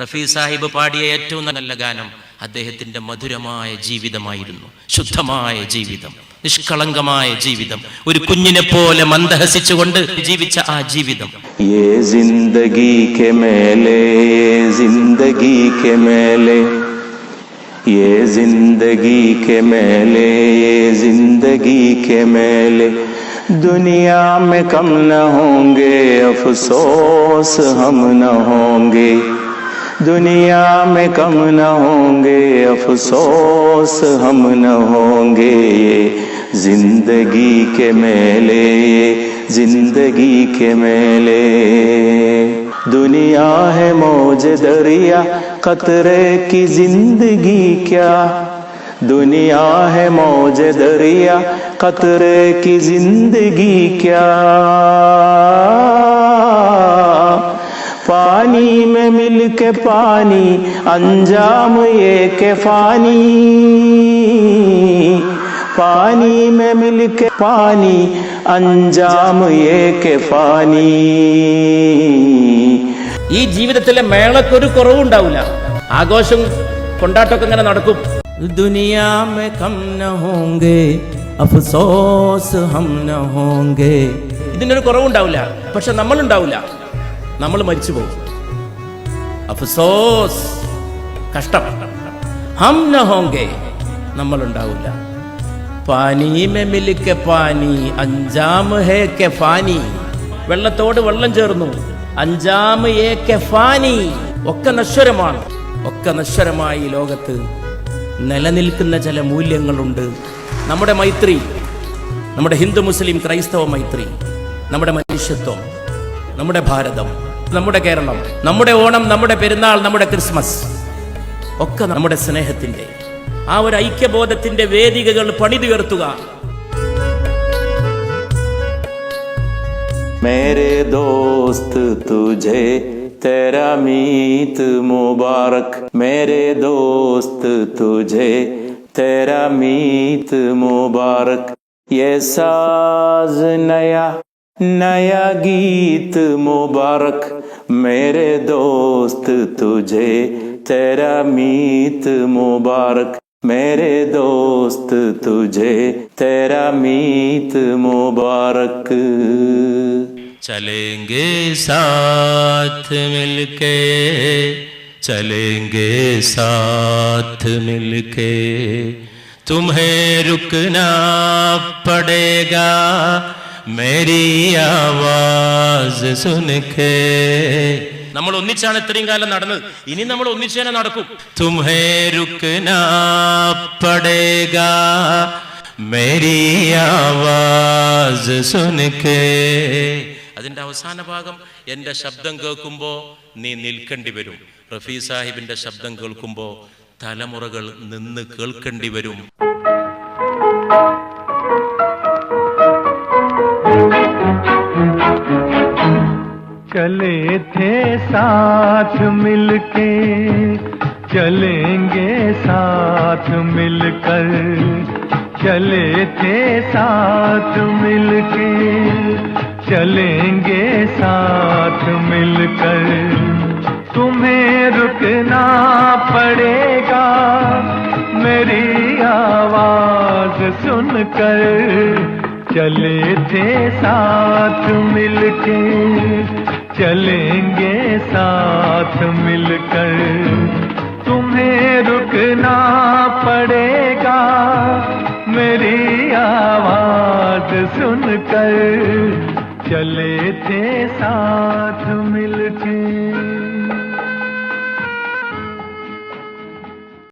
റഫീ സാഹിബ് പാടിയ ഏറ്റവും നല്ല ഗാനം അദ്ദേഹത്തിന്റെ മധുരമായ ജീവിതമായിരുന്നു ശുദ്ധമായ ജീവിതം നിഷ്കളങ്കമായ ജീവിതം ഒരു കുഞ്ഞിനെ പോലെ മന്ദഹസിച്ചുകൊണ്ട് ജീവിച്ച ആ ജീവിതം ये जिंदगी के मेले ये जिंदगी के मेले ये जिंदगी के मेले ये जिंदगी के मेले दुनिया में कम न होंगे अफसोस हम न होंगे दुनिया में कम न होंगे, अफसोस हम न होंगे ये। ज़िंदगी के मेले ज़िंदगी के मेले। दुनिया है मौज दरिया कतरे की ज़िंदगी क्या? दुनिया है मौज दरिया कतरे की ज़िंदगी क्या? കെ പാനി അഞ്ചാമ ഏക്കെ ഫാനി. പാനി മേ കെ പാനി അഞ്ചാമ ഏക്കെ ഫാനി. ഈ ജീവിതത്തിലെ മേളക്കൊരു കുറവുണ്ടാവില്ല ആഘോഷം കൊണ്ടാട്ടമൊക്കെ ഇങ്ങനെ നടക്കും. ദുനിയാ മേ കം ന ഹോംഗേ അഫ്സോസ് ഹം ന ഹോംഗേ ഇതിനൊരു കുറവുണ്ടാവില്ല പക്ഷെ നമ്മളുണ്ടാവില്ല നമ്മൾ മരിച്ചു പോകും. അഫ്സോസ്. കഷ്ടം. ഹം ന ഹോങ്കെ. നമ്മളുണ്ടാവില്ല പാനി മേ മിലിക്കെ പാനി അഞ്ചാം ഹേ കെ ഫാനി. വെള്ളത്തോട് വെള്ളം ചേർന്നു. അഞ്ചാം ഏ കെ ഫാനി. ഒക്കെ നശ്വരമാണ്. ഒക്കെ നശ്വരമായി ലോകത്ത് നിലനിൽക്കുന്ന ചില മൂല്യങ്ങളുണ്ട്. നമ്മുടെ മൈത്രി നമ്മുടെ ഹിന്ദു മുസ്ലിം ക്രൈസ്തവ മൈത്രി നമ്മുടെ മനുഷ്യത്വം നമ്മുടെ ഭാരതം നമ്മുടെ കേരളം നമ്മുടെ ഓണം നമ്മുടെ പെരുന്നാൾ നമ്മുടെ ക്രിസ്മസ് ഒക്കെ നമ്മുടെ സ്നേഹത്തിന്റെ ആ ഒരു ഐക്യബോധത്തിന്റെ വേദികകൾ പണിതുയർത്തുക मेरे दोस्त तुझे तेरा मीत मुबारक मेरे दोस्त तुझे तेरा मीत मुबारक ये साज नया नया गीत मुबारक, मेरे दोस्त तुझे, तेरा मीत मुबारक, मेरे दोस्त तुझे, तेरा मीत मुबारक। चलेंगे साथ मिलके, चलेंगे साथ मिलके, तुम्हें रुकना पड़ेगा മേരി ആവാസ് സുനക്കേ നമ്മൾ ഒന്നിച്ചാണ് ഇത്രയും കാലം നടന്നത്. ഇനി നമ്മൾ ഒന്നിച്ചു തന്നെ നടക്കും. തുമേ രുക്കനാ പടേഗാ. മേരി ആവാസ് അവസാന ഭാഗം എന്റെ ശബ്ദം കേൾക്കുമ്പോൾ നീ നിൽക്കേണ്ടി വരും. റഫീ സാഹിബിന്റെ ശബ്ദം കേൾക്കുമ്പോൾ തലമുറകൾ നിന്ന് കേൾക്കേണ്ടി വരും. साथ मिलके चलेंगे साथ मिलकर। चले थे साथ मिलके चलेंगे साथ मिलकर। तुम्हें रुकना पड़ेगा मेरी आवाज़ सुनकर। चले थे साथ मिलके, चलेंगे साथ मिलकर। तुम्हें रुकना पड़ेगा, मेरी आवाज़ सुनकर। चले थे साथ मिलकर